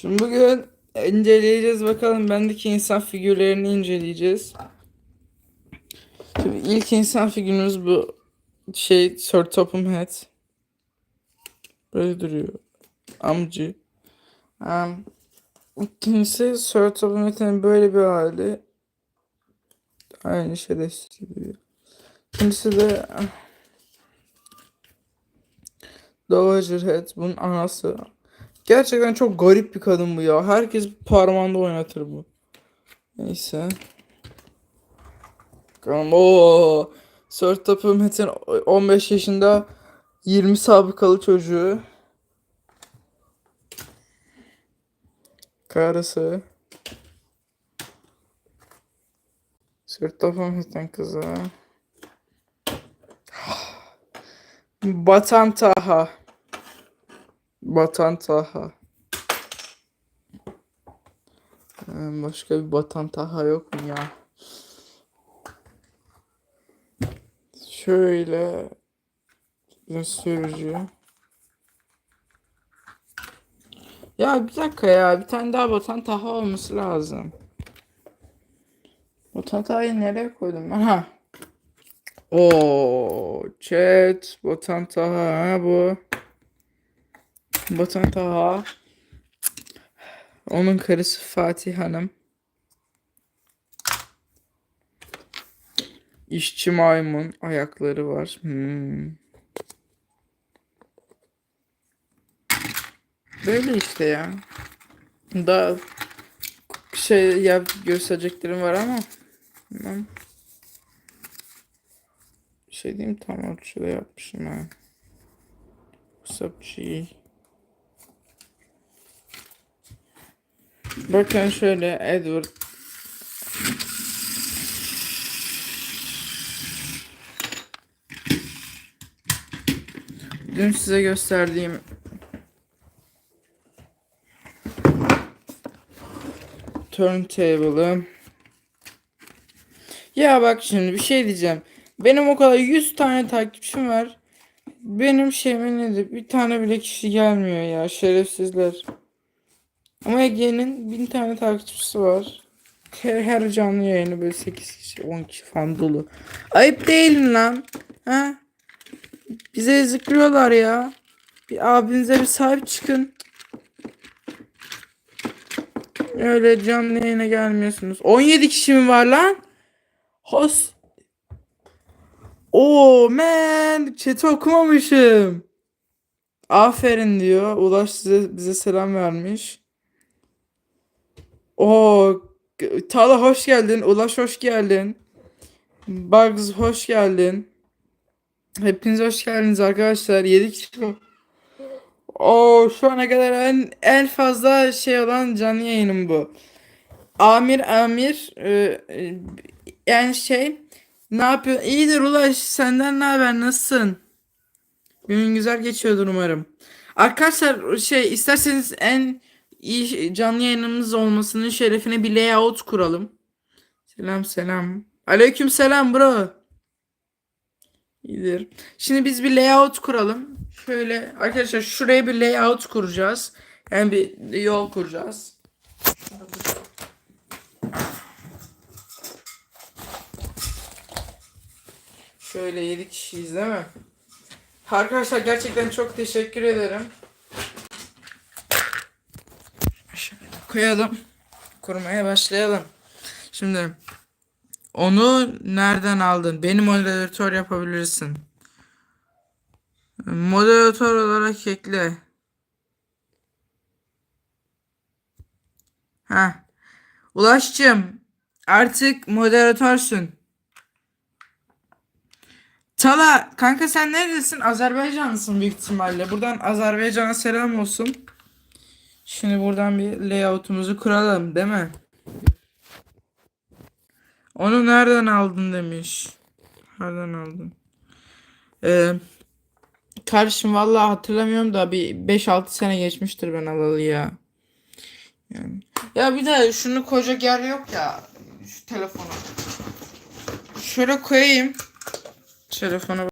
Şimdi bugün inceleyeceğiz bakalım bendeki insan figürlerini inceleyeceğiz. Şimdi ilk insan figürümüz bu şey Sir Topham Hatt. Böyle duruyor. Amcı. Um, ikincisi Sir Topham Hatt'ın böyle bir hali. Aynı şerefsiz gibi. İkincisi de ah, Dowager Hatt. Bunun anası. Gerçekten çok garip bir kadın bu ya. Herkes parmağında oynatır bu. Neyse. Bakalım. Oo. Sir Topham Hatt'in 15 yaşında 20 sabıkalı çocuğu. Karısı. Sir Topham Hatt'in kızı. Batan Taha. Batan Taha. Ee, Başka bir Batan Taha yok mu ya? Şöyle sürücü. Ya bir dakika ya bir tane daha Batan Taha olması lazım. Batan Taha'yı nereye koydum ben? Ha. Oo, chat Batan Taha ha bu. Batan Taha. Onun karısı Fatih Hanım. İşçi maymun ayakları var. Hmm. Böyle işte ya. Daha şey yap göstereceklerim var ama. Bir şey diyeyim tam ölçüde yapmışım ha. Sapçı. Bakın şöyle Edward Dün size gösterdiğim turntable'ı Ya bak şimdi bir şey diyeceğim. Benim o kadar 100 tane takipçim var. Benim şeyime nedir? Bir tane bile kişi gelmiyor ya şerefsizler. Ama Ege'nin bin tane takipçisi var. Her, her canlı yayını böyle 8 kişi 10 kişi falan dolu. Ayıp değil mi lan? Ha? Bize ezikliyorlar ya. Bir abinize bir sahip çıkın. Öyle canlı yayına gelmiyorsunuz. 17 kişi mi var lan? Hos. Oo man. Chat'i okumamışım. Aferin diyor. Ulaş size, bize selam vermiş. Oo Tala hoş geldin. Ulaş hoş geldin. Bugs hoş geldin. Hepiniz hoş geldiniz arkadaşlar. 7 kişi. Oo şu ana kadar en, en fazla şey olan canlı yayınım bu. Amir Amir e, e, yani şey ne yapıyor? İyidir Ulaş senden ne haber nasılsın? Günün güzel geçiyordur umarım. Arkadaşlar şey isterseniz en iyi canlı yayınımız olmasının şerefine bir layout kuralım. Selam selam. Aleyküm selam bro. İyidir. Şimdi biz bir layout kuralım. Şöyle arkadaşlar şuraya bir layout kuracağız. Yani bir yol kuracağız. Şöyle 7 kişiyiz değil mi? Arkadaşlar gerçekten çok teşekkür ederim. Koyalım. Kurmaya başlayalım. Şimdi onu nereden aldın? Beni moderatör yapabilirsin. Moderatör olarak ekle. Ha. Ulaşçım. Artık moderatörsün. Tala kanka sen neredesin? Azerbaycanlısın büyük ihtimalle. Buradan Azerbaycan'a selam olsun. Şimdi buradan bir layout'umuzu kuralım değil mi? Onu nereden aldın demiş. Nereden aldın? Ee, kardeşim vallahi hatırlamıyorum da bir 5-6 sene geçmiştir ben alalı ya. Yani. Ya bir de şunu koyacak yer yok ya. Şu telefonu. Şöyle koyayım. Telefonu